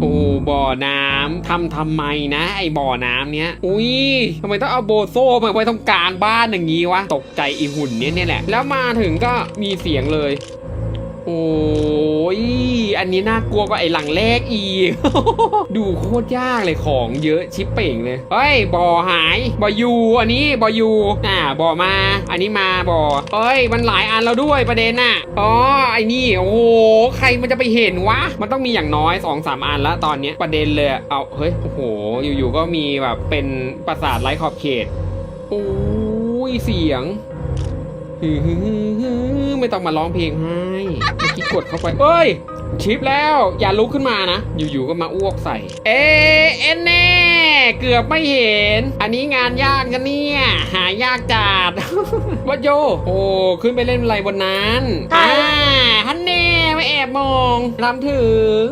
โอ้บ่อน้ำทำทำไมนะ ไอบ่อน้ำเนี้ยอุ้ยทำไมต้องเอาโบโซ่มาไว้ตรงกลางบ้านอย่างงี้วะตกใจอีหุ่นเนี้ยเนี่ยแหละแล้วมาถึงก็มีเสียงเลย โอ้ อันนี้น่ากลัวกว่าไอหลังแรกอีก ดูโคตรยากเลยของเยอะชิปเป่งเลย เฮ้ยบ่อหายบ่อยูอันนี้บ่อยูอ่าบ่อมา อันนี้มาบ่อเอ้ยมันหลายอันแล้วด้วยประเด็นน่ะอ๋อไอ้นี่โอ้โหใครมันจะไปเห็นวะมันต้องมีอย่างน้อย2อสามอันแล้วตอนเนี้ยประเด็นเลยเอาเฮ้ยโอ้โหอยู่ๆก็มีแบบเป็นปราสาทไร้ขอบเขตโอ้ยเสียงไม่ต้องมาร้องเพลงให้เมื่อกี้กดเข้าไปเอ้ย ชิปแล้วอย่าลุกขึ้นมานะ อยู่ๆก็มาอ้วกใส่ เอเอ็นแน่ เกือบไม่เห็น อันนี้งานยากนะเนี่ย หายากจัดวัดโย โอ้ขึ้นไปเล่นอะไรบนนั้น อ่าฮันแน่ไม่แอบมองรำถึง